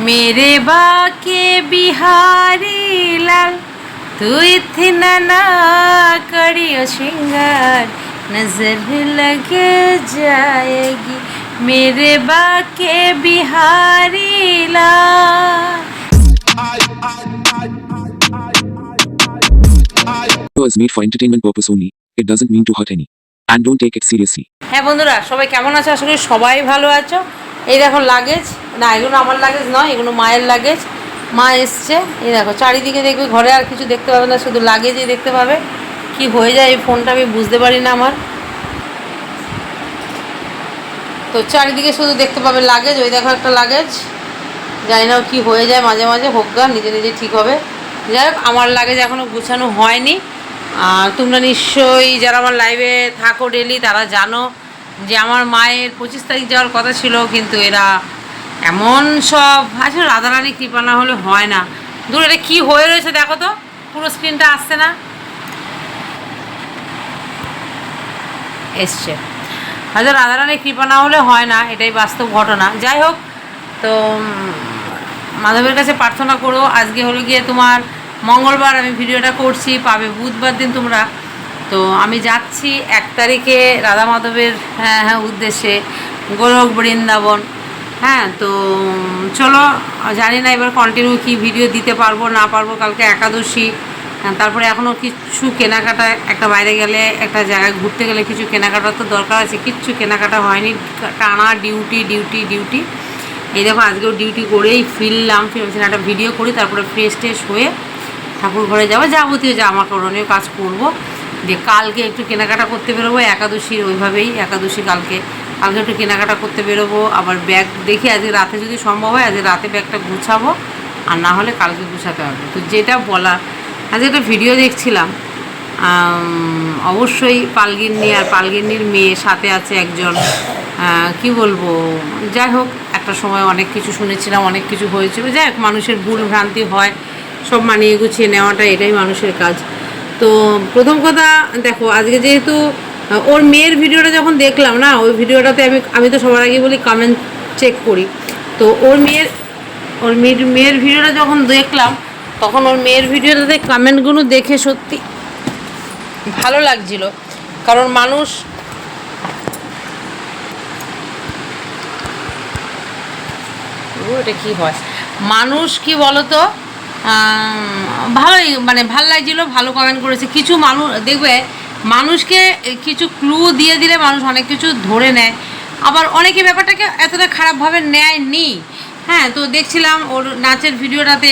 मेरे बाके बिहारी लाल तू इतना ना करियो श्रृंगार नजर लग जाएगी मेरे बाके बिहारी लाल was made for entertainment purpose only. It doesn't mean to hurt any. And don't take it seriously. হ্যাঁ বন্ধুরা সবাই কেমন আছো আশা করি সবাই ভালো আছো এই দেখো লাগেজ না, এগুলো আমার লাগেজ নয়, এগুলো মায়ের লাগেজ মা এসছে, এই দেখো, চারিদিকে দেখবে, ঘরে আর কিছু দেখতে পাবে না, শুধু লাগেজই দেখতে পাবে। কি হয়ে যায় এই ফোনটা আমি বুঝতে পারি না আমার। তো চারিদিকে শুধু দেখতে পাবে লাগেজ ওই দেখো একটা লাগেজ জানি না কি হয়ে যায়, মাঝে মাঝে হোক গা, নিজে নিজে ঠিক হবে। যাই হোক, আমার লাগেজ এখনও গুছানো হয়নি। আর তোমরা নিশ্চয়ই যারা আমার লাইভে থাকো ডেলি তারা জানো যে আমার মায়ের পঁচিশ তারিখ যাওয়ার কথা ছিল, কিন্তু এরা এমন সব আসলে রাধারানী কৃপা না হলে হয় না। দূর এটা কী হয়ে রয়েছে দেখো তো, পুরো স্ক্রিনটা আসছে না। এসছে। হয়তো রাধারানীর কৃপা না হলে হয় না, এটাই বাস্তব ঘটনা। যাই হোক, তো মাধবের কাছে প্রার্থনা করো, আজকে হলো গিয়ে তোমার মঙ্গলবার আমি ভিডিওটা করছি, পাবে বুধবার দিন তোমরা। তো আমি যাচ্ছি এক তারিখে রাধা মাধবের হ্যাঁ হ্যাঁ উদ্দেশ্যে গোলক বৃন্দাবন। হ্যাঁ তো চলো জানি না এবার কন্টিনিউ কি ভিডিও দিতে পারব না পারব কালকে একাদশী হ্যাঁ, তারপরে এখনও কিছু কেনাকাটা একটা বাইরে গেলে একটা জায়গায় ঘুরতে গেলে কিছু কেনাকাটার তো দরকার আছে কিচ্ছু কেনাকাটা হয়নি টানা ডিউটি ডিউটি ডিউটি এই দেখো আজকেও ডিউটি করেই ফিরলাম ফিরছি একটা ভিডিও করি তারপরে ফ্রেশ ট্রেশ হয়ে ঠাকুর ঘরে যাব যাবতীয় জামা করণীয় কাজ করব। দিয়ে কালকে একটু কেনাকাটা করতে বেরোবো, একাদশীর ওইভাবেই একাদশী কালকে। কালকে একটু কেনাকাটা করতে বেরোবো, আবার ব্যাগ দেখি আজকে রাতে যদি সম্ভব হয়, আজকে রাতে ব্যাগটা গুছাবো, আর না হলে কালকে গুছাতে হবে তো যেটা বলা আজকে একটা ভিডিও দেখছিলাম অবশ্যই পালগিন্নি আর পালগিন্নির মেয়ে সাথে আছে একজন কি বলব, যাই হোক, একটা সময় অনেক কিছু শুনেছিলাম, অনেক কিছু হয়েছিল। যাই হোক, মানুষের ভুল ভ্রান্তি হয়, সব মানিয়ে গুছিয়ে নেওয়াটা এটাই মানুষের কাজ। তো প্রথম কথা, দেখো, আজকে যেহেতু ওর মেয়ের ভিডিওটা যখন দেখলাম, না, ওই ভিডিওটাতে আমি আমি তো সবার আগে বলি কমেন্ট চেক করি। তো ওর মেয়ের ওর মেয়ের মেয়ের ভিডিওটা যখন দেখলাম, তখন ওর মেয়ের ভিডিওটাতে কমেন্টগুলো দেখে সত্যি ভালো লাগছিল। কারণ মানুষ এটা কি হয়? মানুষ কি বলতো? ভালোই মানে ভালো লাগছিল, ভালো কমেন্ট করেছে। কিছু মানুষ, দেখবে, মানুষকে কিছু ক্লু দিয়ে দিলে মানুষ অনেক কিছু ধরে নেয়। আবার অনেকে ব্যাপারটাকে এতটা খারাপভাবে নেয়নি। হ্যাঁ তো দেখছিলাম ওর নাচের ভিডিওটাতে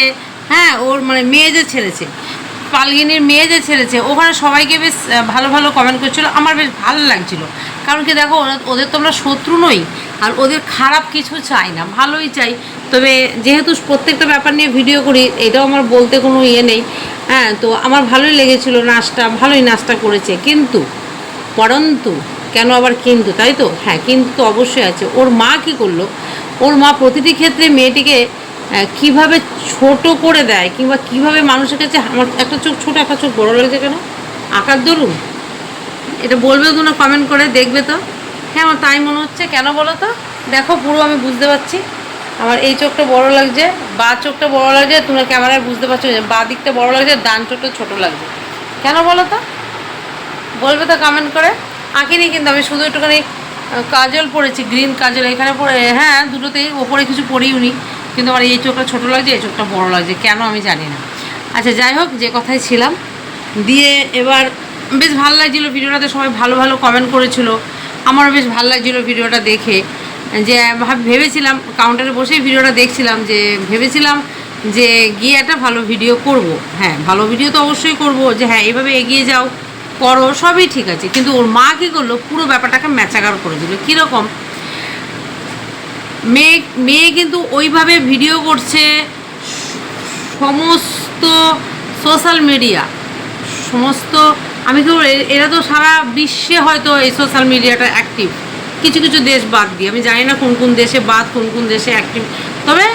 হ্যাঁ ওর মানে মেয়ে যে ছেড়েছে পালগিনির মেয়ে যে ছেড়েছে ওখানে সবাইকে বেশ ভালো ভালো কমেন্ট করছিল। আমার বেশ ভালো লাগছিল। কারণ কি দেখো ওদের তো আমরা শত্রু নই, আর ওদের খারাপ কিছু চাই না। ভালোই চাই। তবে যেহেতু প্রত্যেকটা ব্যাপার নিয়ে ভিডিও করি, এটাও আমার বলতে কোনো ইয়ে নেই। হ্যাঁ তো আমার ভালোই লেগেছিল নাচটা, ভালোই নাচটা করেছে। কিন্তু, পরন্তু, কেন আবার কিন্তু, তাই তো? হ্যাঁ কিন্তু তো অবশ্যই আছে। ওর মা কি করল? ওর মা প্রতিটি ক্ষেত্রে মেয়েটিকে কীভাবে ছোট করে দেয় কিংবা কীভাবে মানুষের কাছে আমার একটা চোখ, ছোট একটা চোখ, বড় লাগছে কেন? আকার দরুন এটা বলবে তোমরা কমেন্ট করে দেখবে তো। হ্যাঁ আমার তাই মনে হচ্ছে। কেন বলো তো? দেখো, পুরো আমি বুঝতে পারছি। আমার এই চোখটা বড় লাগছে, বা চোখটা বড় লাগছে, তোমরা ক্যামেরায় বুঝতে পারছ যে বা দিকটা বড় লাগছে, ডান চোখটা ছোট লাগছে। কেন বলো তো? বলবে তো কমেন্ট করে। আঁকিনি কিন্তু আমি শুধু একটুখানি কাজল পরেছি গ্রিন কাজল, এখানে পরে হ্যাঁ দুটোতেই ওপরে কিছু পরেই উনি কিন্তু আমার এই চোখটা ছোট লাগছে, এই চোখটা বড় লাগছে, কেন আমি জানি না। আচ্ছা যাই হোক, যে কথায় ছিলাম, দিয়ে এবার বেশ ভালো লাগছিল ভিডিওটাতে, সবাই ভালো ভালো কমেন্ট করেছিল। আমারও বেশ ভালো লাগছিল ভিডিওটা দেখে। যে ভাব- ভেবেছিলাম কাউন্টারে বসেই ভিডিওটা দেখছিলাম যে, ভেবেছিলাম যে গিয়ে একটা ভালো ভিডিও করব। হ্যাঁ ভালো ভিডিও তো অবশ্যই করব যে হ্যাঁ এইভাবে এগিয়ে যাও, করো, সবই ঠিক আছে। কিন্তু ওর মা কী করল, পুরো ব্যাপারটাকে ম্যাচাগার করে দিল। কীরকম? মেয়ে মেয়ে কিন্তু ওইভাবে ভিডিও করছে, সমস্ত সোশ্যাল মিডিয়া সমস্ত, আমি তো এরা তো সারা বিশ্বে হয়তো এই সোশ্যাল মিডিয়াটা অ্যাক্টিভ কিছু কিছু দেশ বাদ দিয়ে আমি জানি না কোন কোন দেশে বাদ, কোন কোন দেশে অ্যাক্টিভ তবে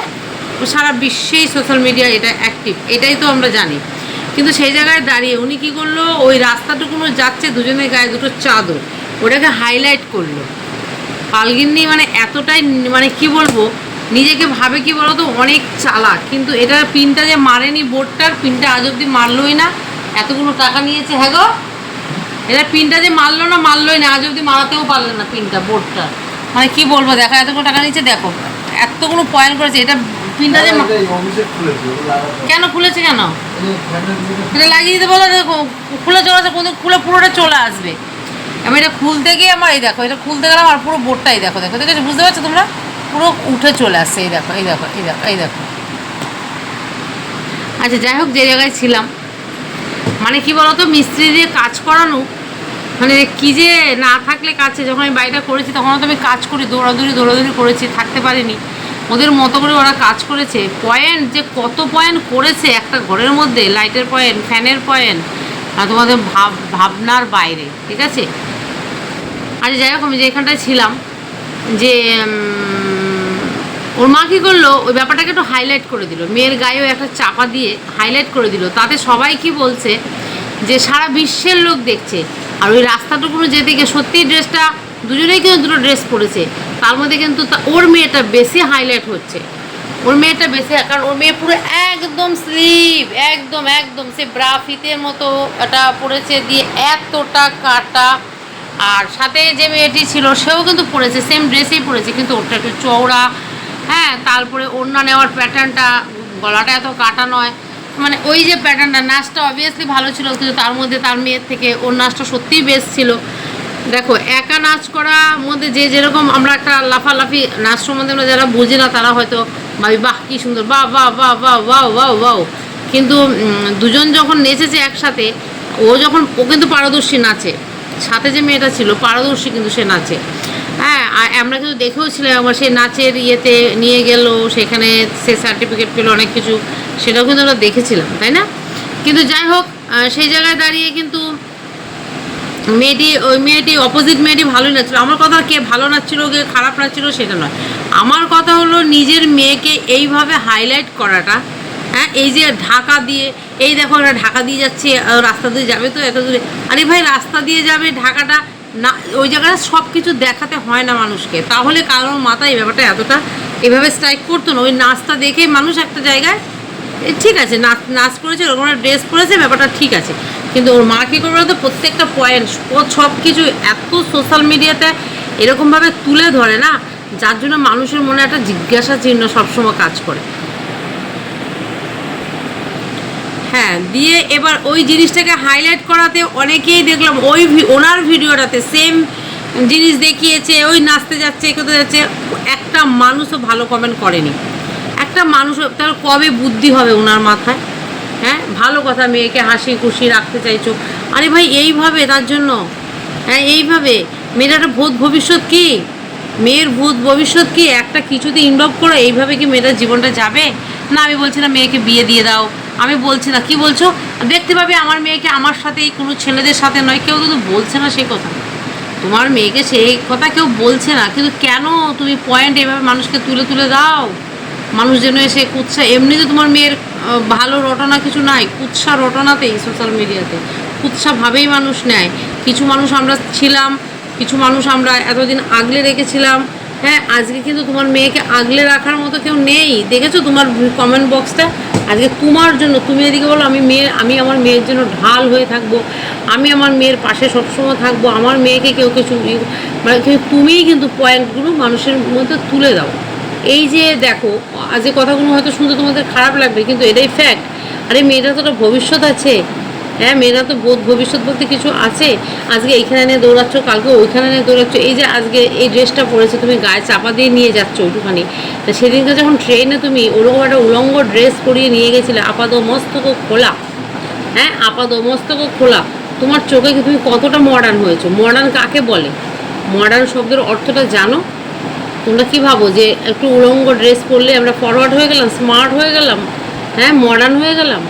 সারা বিশ্বেই সোশ্যাল মিডিয়া এটা অ্যাক্টিভ এটাই তো আমরা জানি। কিন্তু সেই জায়গায় দাঁড়িয়ে উনি কী করল? ওই রাস্তাটুকুনো যাচ্ছে দুজনের গায়ে দুটো চাদর। ওটাকে হাইলাইট করল। পালগিন্নি মানে এতটাই মানে কি বলব? নিজেকে ভাবে কি বলতো? অনেক চালাক। কিন্তু এটার পিনটা যে মারেনি বোর্ডটার, পিনটা আজ অব্দি মারলোই না। এতগুলো টাকা নিয়েছে হ্যাঁ গো? এটা পিনটা যে মারলো না মারলোই না। আজ অব্দি মারাতেও পারল না পিনটা বোর্ডটা। মানে কি বলব দেখো এতগুলো টাকা নিয়েছে দেখো। এতগুলো পয়েন্ট করেছে এটা পিনটা যে কেন খুলেছে কেন? এটা লাগিয়ে দিতে বলো দেখো খুলে চলে আসে কোনো খুলে পুরোটা চলে আসবে। আমি এটা খুলতে গিয়ে আমার এই দেখো এটা খুলতে গেলাম আর পুরো বোর্ডটাই দেখো দেখো দেখেছ? বুঝতে পারছ তোমরা? পুরো উঠে চলে আসছে এই দেখো এই দেখো এই দেখো এই দেখো। আচ্ছা যাই হোক যে জায়গায় ছিলাম। মানে কি বলতো মিস্ত্রি দিয়ে কাজ করানো মানে কি যে না থাকলে কাছে যখন আমি বাড়িটা করেছি তখন তো আমি কাজ করি, দৌড়াদৌড়ি দৌড়াদৌড়ি করেছি, থাকতে পারিনি। ওদের মতো করে ওরা কাজ করেছে। পয়েন্ট যে কত পয়েন্ট করেছে একটা ঘরের মধ্যে, লাইটের পয়েন্ট, ফ্যানের পয়েন্ট, আর তোমাদের ভাব, ভাবনার বাইরে, ঠিক আছে? আর যাই হোক, আমি যে এখানটায় ছিলাম, যে ওর মা কী করল? ওই ব্যাপারটাকে একটু হাইলাইট করে দিল। মেয়ের গায়েও একটা চাপা দিয়ে হাইলাইট করে দিল। তাতে সবাই কি বলছে? যে সারা বিশ্বের লোক দেখছে। আর ওই রাস্তাটুকুনো যেদিকে সত্যি ড্রেসটা দুজনেই কিন্তু দুটো ড্রেস পরেছে। তার মধ্যে কিন্তু ওর মেয়েটা বেশি হাইলাইট হচ্ছে। ওর মেয়েটা বেশি, কারণ ওর মেয়ে পুরো একদম স্লিভ একদম একদম। সে ব্রা ফিতের মতো এটা পরেছে দিয়ে এতটা কাটা। আর সাথে যে মেয়েটি ছিল, সেও কিন্তু পরেছে সেম ড্রেসেই পরেছে, কিন্তু ওটা একটু চওড়া। হ্যাঁ তারপরে ওড়না নেওয়ার প্যাটার্নটা গলাটা এত কাটা নয়। মানে ওই যে প্যাটার্নটা নাচটা অবভিয়াসলি ভালো ছিল, কিন্তু তার মধ্যে তার মেয়ের থেকে ওর নাচটা সত্যিই বেস্ট ছিল। দেখো, একা নাচ করার মধ্যে যে যেরকম আমরা একটা লাফালাফি, নাচ সম্বন্ধে আমরা যারা বুঝি না, তারা হয়তো ভাবি, বাহ, কী সুন্দর, বাহ বাহ বাহ বাহ বাহ বাহ বাহ। কিন্তু দুজন যখন নেচেছে একসাথে, ও যখন, ও কিন্তু পারদর্শী নাচে। সাথে যে মেয়েটা ছিল, পারদর্শী কিন্তু সে নাচে। হ্যাঁ আর আমরা কিন্তু দেখেও ছিলাম আমার সে নাচের ইয়েতে নিয়ে গেল, সেখানে সে সার্টিফিকেট পেল, অনেক কিছু। সেটাও কিন্তু আমরা দেখেছিলাম, তাই না? কিন্তু যাই হোক সেই জায়গায় দাঁড়িয়ে কিন্তু মেয়েটি, ওই মেয়েটি অপোজিট মেয়েটি ভালোই নাচছিল। আমার কথা কে ভালো নাচছিল, কে খারাপ নাচছিল সেটা নয়। আমার কথা হলো নিজের মেয়েকে এইভাবে হাইলাইট করাটা হ্যাঁ? এই যে ঢাকা দিয়ে, এই দেখো এটা ঢাকা দিয়ে যাচ্ছে রাস্তা দিয়ে যাবে তো এত দূরে। আরে ভাই, রাস্তা দিয়ে যাবে ঢাকাটা, না, ওই জায়গাটা সব কিছু দেখাতে হয় না মানুষকে। তাহলে কারোর মাথায় এই ব্যাপারটা এতটা এভাবে স্ট্রাইক করতো না। ওই নাচটা দেখে মানুষ একটা জায়গায় ঠিক আছে, নাচ নাচ করেছে, ওরকম ড্রেস পরেছে ব্যাপারটা ঠিক আছে। কিন্তু ওর মা কী করবে তো প্রত্যেকটা পয়েন্ট সব কিছু এত সোশ্যাল মিডিয়াতে এরকমভাবে তুলে ধরে না, যার জন্য মানুষের মনে একটা জিজ্ঞাসা চিহ্ন সবসময় কাজ করে। হ্যাঁ দিয়ে এবার ওই জিনিসটাকে হাইলাইট করাতে অনেকেই দেখলাম, ওই ওনার ভিডিওটাতে সেম জিনিস দেখিয়েছে, ওই নাচতে যাচ্ছে কোথায় যাচ্ছে, একটা মানুষও ভালো কমেন্ট করেনি। একটা মানুষ তার কবে বুদ্ধি হবে ওনার মাথায়? হ্যাঁ? ভালো কথা, মেয়েকে হাসি খুশি রাখতে চাইছো। আরে ভাই, এইভাবে, তার জন্য? হ্যাঁ এইভাবে। মেয়ের একটা ভূত ভবিষ্যৎ কি? মেয়ের ভূত ভবিষ্যৎ কি? একটা কিছুতে ইনভলভ করো, এইভাবে কি মেয়েটার জীবনটা যাবে? না, আমি বলছি না মেয়েকে বিয়ে দিয়ে দাও। আমি বলছি না, কি বলছো? দেখতে পাবে আমার মেয়েকে আমার সাথেই, কোনো ছেলেদের সাথে নয়, কেউ কিন্তু বলছে না সেই কথা। তোমার মেয়েকে সেই কথা কেউ বলছে না, কিন্তু কেন তুমি পয়েন্ট এভাবে মানুষকে তুলে তুলে দাও? মানুষ যেন এসে কুৎসা এমনিতে তোমার মেয়ের ভালো রটনা কিছু নাই, কুৎসা রটনাতেই সোশ্যাল মিডিয়াতে কুৎসাভাবেই মানুষ নেয়। কিছু মানুষ আমরা ছিলাম, কিছু মানুষ আমরা এতদিন আগলে রেখেছিলাম। হ্যাঁ আজকে কিন্তু তোমার মেয়েকে আগলে রাখার মতো কেউ নেই। দেখেছ তোমার কমেন্ট বক্সটা আজকে তোমার জন্য, তুমি এদিকে বলো, আমি মেয়ে, আমি আমার মেয়ের জন্য ঢাল হয়ে থাকব। আমি আমার মেয়ের পাশে সবসময় থাকব। আমার মেয়েকে কেউ কিছু মানে তুমিই কিন্তু পয়েন্টগুলো মানুষের মধ্যে তুলে দাও। এই যে দেখো আজকে কথাগুলো হয়তো শুনতে তোমাদের খারাপ লাগবে, কিন্তু এটাই ফ্যাক্ট আরে মেয়েরা তো ভবিষ্যৎ আছে। হ্যাঁ মেয়েরা তো বোধ, ভবিষ্যৎ বলতে কিছু আছে। আজকে এইখানে নিয়ে দৌড়াচ্ছ, কালকে ওইখানে নিয়ে দৌড়াচ্ছ। এই যে আজকে এই ড্রেসটা পরেছে, তুমি গায়ে চাপা দিয়ে নিয়ে যাচ্ছ ওইটুখানি। তা সেদিনকে যখন ট্রেনে তুমি ওরকম একটা উলঙ্গ ড্রেস পরিয়ে নিয়ে গেছিলে আপাদ মস্তক খোলা। হ্যাঁ আপাদ মস্তক খোলা। তোমার চোখে তুমি কতটা মডার্ন হয়েছো? মডার্ন কাকে বলে? মডার্ন শব্দের অর্থটা জানো? তোমরা কি ভাবো যে একটু উলঙ্গ ড্রেস পরলে আমরা ফরওয়ার্ড হয়ে গেলাম স্মার্ট হয়ে গেলাম? হ্যাঁ মডার্ন হয়ে গেলাম?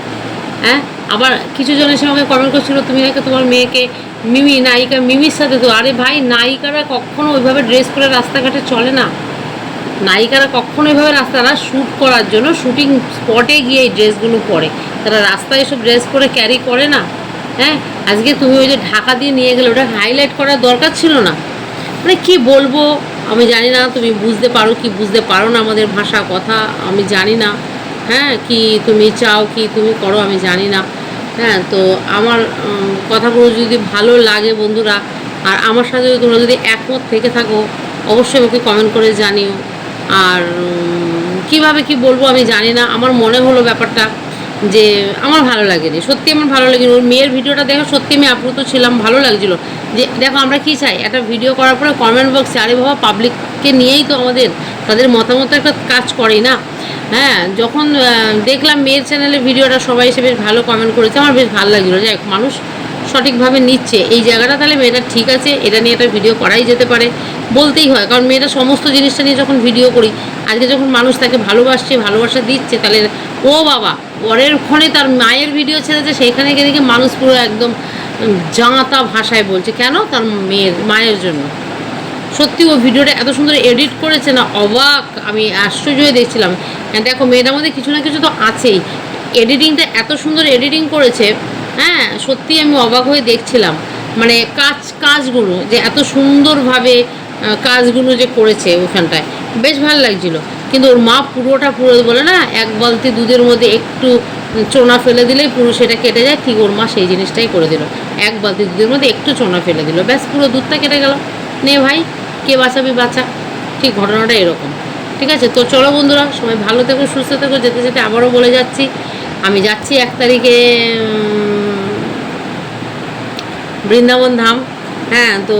হ্যাঁ আবার কিছু জনের সঙ্গে কমেন্ট করছিল, তুমি নাকি তোমার মেয়েকে মিমি, নায়িকা মিমির সাথে তো আরে ভাই, নায়িকারা কখনো ওইভাবে ড্রেস করে রাস্তাঘাটে চলে না। নায়িকারা কখনো এভাবে রাস্তারা শ্যুট করার জন্য শুটিং স্পটে গিয়ে এই ড্রেসগুলো পরে। তারা রাস্তায় এসব ড্রেস পরে ক্যারি করে না। হ্যাঁ আজকে তুমি ওই যে ঢাকা দিয়ে নিয়ে গেলে, ওটা হাইলাইট করার দরকার ছিল না। মানে কি বলব? আমি জানি না, তুমি বুঝতে পারো কি বুঝতে পারো না আমাদের ভাষা কথা, আমি জানি না। হ্যাঁ কি তুমি চাও, কি তুমি করো, আমি জানি না। হ্যাঁ তো আমার কথাগুলো যদি ভালো লাগে বন্ধুরা, আর আমার সাথে তোমরা যদি একমত থেকে থাকো, অবশ্যই আমাকে কমেন্ট করে জানিও। আর কীভাবে কি বলব আমি জানি না, আমার মনে হলো ব্যাপারটা। যে আমার ভালো লাগেনি, সত্যি আমার ভালো লাগেনি। ওর মেয়ের ভিডিওটা দেখো সত্যি আমি আপ্লুত ছিলাম, ভালো লাগছিল। যে দেখো আমরা কি চাই? একটা ভিডিও করার পরে কমেন্ট বক্সে আরে বাবা পাবলিককে নিয়েই তো আমাদের, তাদের মতামত একটা কাজ করে না? হ্যাঁ যখন দেখলাম মেয়ের চ্যানেলে ভিডিওটা, সবাই এসে বেশ ভালো কমেন্ট করেছে। আমার বেশ ভালো লাগছিল। যাই মানুষ সঠিকভাবে নিচ্ছে। এই জায়গাটা তাহলে মেয়েটা ঠিক আছে, এটা নিয়ে একটা ভিডিও করাই যেতে পারে। বলতেই হয়, কারণ মেয়েটা সমস্ত জিনিসটা নিয়ে যখন ভিডিও করি, আজকে যখন মানুষ তাকে ভালোবাসছে, ভালোবাসা দিচ্ছে, তাহলে ও বাবা পরের ক্ষণে তার মায়ের ভিডিও ছেড়েছে সেইখানে গিয়ে দেখি মানুষ পুরো একদম জাঁতা ভাষায় বলছে। কেন? তার মেয়ের, মায়ের জন্য। সত্যি ও ভিডিওটা এত সুন্দর এডিট করেছে না, অবাক। আমি আশ্চর্য হয়ে দেখছিলাম। হ্যাঁ দেখো মেয়েটার মধ্যে কিছু না কিছু তো আছেই। এডিটিংটা এত সুন্দর এডিটিং করেছে হ্যাঁ সত্যি আমি অবাক হয়ে দেখছিলাম। মানে কাজ, কাজগুলো যে এত সুন্দরভাবে কাজগুলো যে করেছে ওখানটায়। বেশ ভালো লাগছিল। কিন্তু ওর মা পুরোটা পুরো বলে না, এক বালতি দুধের মধ্যে একটু চোনা ফেলে দিলেই পুরো সেটা কেটে যায়, ঠিক ওর মা সেই জিনিসটাই করে দিল। এক বালতি দুধের মধ্যে একটু চোনা ফেলে দিল, ব্যাস পুরো দুধটা কেটে গেল। নে ভাই, কে বাঁচাবি বাঁচা, ঠিক ঘটনাটা এরকম। ঠিক আছে? তো চলো বন্ধুরা, সবাই ভালো থেকো, সুস্থ থেকো, যেতে যেতে আবারও বলে যাচ্ছি। আমি যাচ্ছি এক তারিখে বৃন্দাবন ধাম। হ্যাঁ তো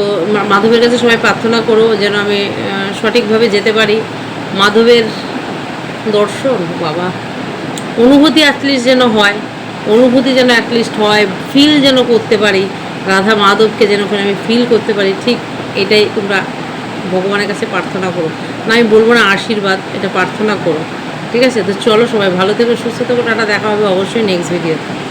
মাধবের কাছে সবাই প্রার্থনা করো যেন আমি সঠিকভাবে যেতে পারি। মাধবের দর্শন, বাবা। অনুভূতি অ্যাটলিস্ট যেন হয়, অনুভূতি যেন অ্যাটলিস্ট হয় ফিল যেন করতে পারি, রাধা মাধবকে যেন আমি ফিল করতে পারি, ঠিক এটাই তোমরা ভগবানের কাছে প্রার্থনা করো। না, আমি বলব না আশীর্বাদ, এটা প্রার্থনা করো, ঠিক আছে? তো চলো সবাই ভালো থেকো, সুস্থ থেকো, টাটা, দেখা হবে অবশ্যই নেক্সট ভিডিওতে